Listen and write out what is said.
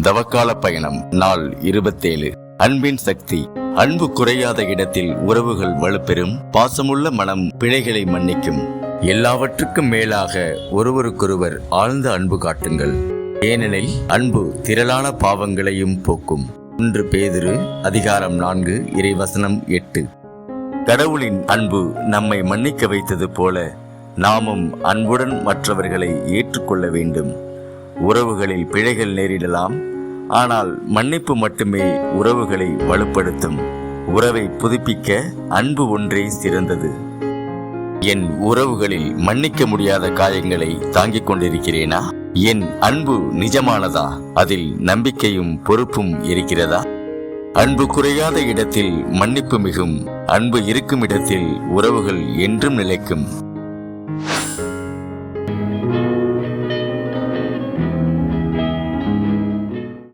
தவக்கால பயணம் நாள் இருபத்தேழு. அன்பின் சக்தி அன்பு குறையாத இடத்தில் உறவுகள் வலுப்பெறும் பாசமுள்ள மனம் பிழைகளை மன்னிக்கும். எல்லாவற்றுக்கும் மேலாக ஒருவருக்கொருவர் ஆழ்ந்த அன்பு காட்டுங்கள். ஏனெனில் அன்பு திரளான பாவங்களையும் போக்கும். ஒன்று பேதிரு அதிகாரம் நான்கு இறைவசனம் எட்டு. கடவுளின் அன்பு நம்மை மன்னிக்க வைத்தது போல நாமும் அன்புடன் மற்றவர்களை ஏற்றுக்கொள்ள வேண்டும். உறவுகளில் பிழைகள் நேரிடலாம். ஆனால் மன்னிப்பு மட்டுமே உறவுகளை வலுப்படுத்தும். உறவை புதுப்பிக்க அன்பு ஒன்றே சிறந்தது. என் உறவுகளில் மன்னிக்க முடியாத காயங்களை தாங்கிக் கொண்டிருக்கிறேனா? என் அன்பு நிஜமானதா? அதில் நம்பிக்கையும் பொறுப்பும் இருக்கிறதா? அன்பு குறையாத இடத்தில் மன்னிப்பு மிகும். அன்பு இருக்கும் இடத்தில் உறவுகள் என்றும் நிலைக்கும்.